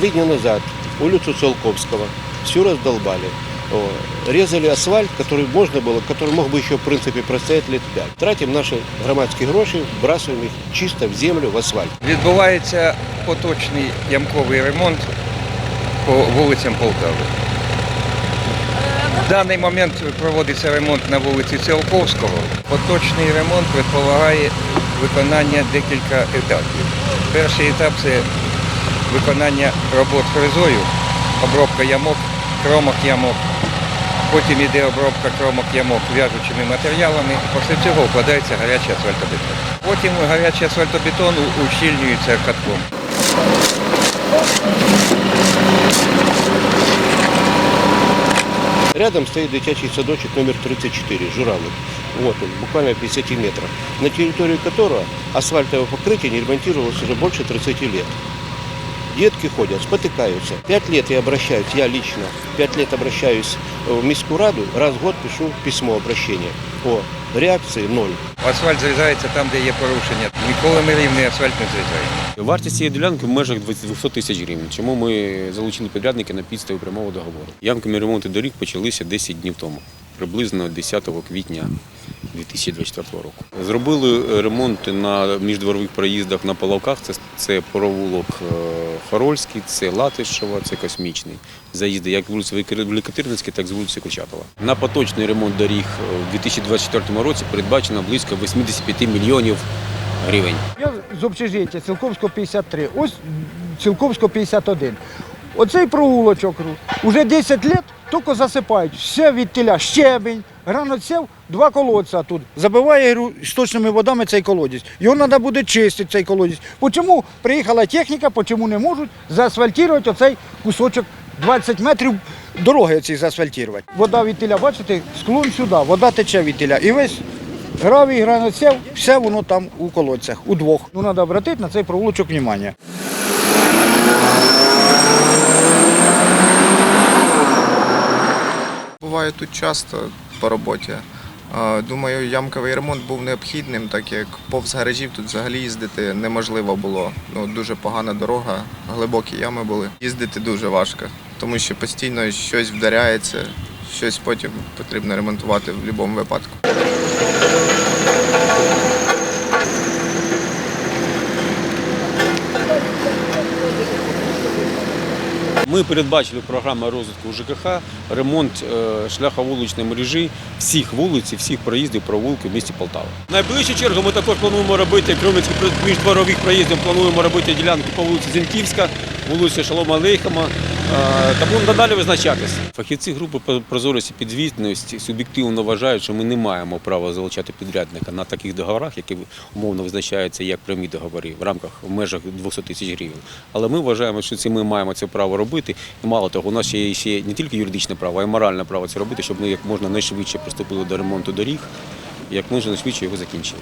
Три дня назад улицу Циолковского всю раздолбали. О, Резали асфальт, который можно было, который мог бы еще, в принципе, простоять лет пять. Тратим наши громадские гроши, вбрасываем их чисто в землю, в асфальт. Відбувається поточний ямковий ремонт по вулицям Полтави. В даний момент проводиться ремонт на вулиці Циолковського. Поточний ремонт предполагає виконання декілька етапів. Перший етап це виконання робот фрезою, обробка ямок, кромок ямок. Потім йде обробка кромок ямок в'яжучими матеріалами. Після цього вкладається гарячий асфальтобетон. Потім гарячий асфальтобетон ущільнюється катком. Рядом стоит дитячий садочек номер 34, Журавлик. Вот он, буквально в 50 метрах, на территории которого асфальтовое покрытие не ремонтировалось уже больше 30 лет. Детки ходят, спотыкаются. Пять лет я обращаюсь, я лично, пять лет обращаюсь в Мискую Раду, раз в год пишу письмо обращения. По реакции ноль. Асфальт зрізається там, де є порушення. Ніколи ми рівний асфальт не зрізаємо. Вартість цієї ділянки в межах 200 тисяч гривень. Чому ми залучили підрядники на підставі прямого договору? Ямками ремонту доріг почалися 10 днів тому, приблизно 10 квітня 2024 року. Зробили е, ремонт на міждворових проїздах на Половках. Це, це провулок е, Хорольський, це Латишева, це Космічний. Заїзди як вулиці Великотирницької, так і з вулиці Кочатова. На поточний ремонт доріг е, у 2024 році передбачено близько 85 мільйонів гривень. Я з общежиття Цілковського 53, ось Цілковського 51. Оцей проулочок уже 10 років тільки засипають. Все від теля, щебень, граноцев, два колодця тут. Забиває сточними водами цей колодязь. Його треба буде чистити, цей колодязь. Чому приїхала техніка, чому не можуть заасфальтувати оцей кусочок 20 метрів дороги ці заасфальтувати. Вода від теля, бачите, склон сюди, вода тече від теля. І весь Гравій, граноцев, все воно там у колодцях, у двох. Ну, треба обратити на цей провулочок увагу. Буваю тут часто по роботі. Думаю, ямковий ремонт був необхідним, так як повз гаражів тут взагалі їздити неможливо було. Ну, дуже погана дорога, глибокі ями були. Їздити дуже важко, тому що постійно щось вдаряється, щось потім потрібно ремонтувати в будь-якому випадку. Ми передбачили програму розвитку ЖКХ, ремонт е, шляховуличної мережі всіх вулиць, всіх проїздів, провулків в місті Полтава. Найближчу чергу ми також плануємо робити, крім міждворових проїздів, плануємо робити ділянки по вулиці Зінківська, вулиці Шалома Алейхама, е, та будемо надалі визначатися. Фахівці групи прозорості підзвітності суб'єктивно вважають, що ми не маємо права залучати підрядника на таких договорах, які умовно визначаються як прямі договори в рамках в межах 200 тисяч гривень. Але ми вважаємо, що це ми маємо це право робити. І мало того, у нас є ще не тільки юридичне право, а й моральне право це робити, щоб ми як можна найшвидше приступили до ремонту доріг, як можна найшвидше його закінчили.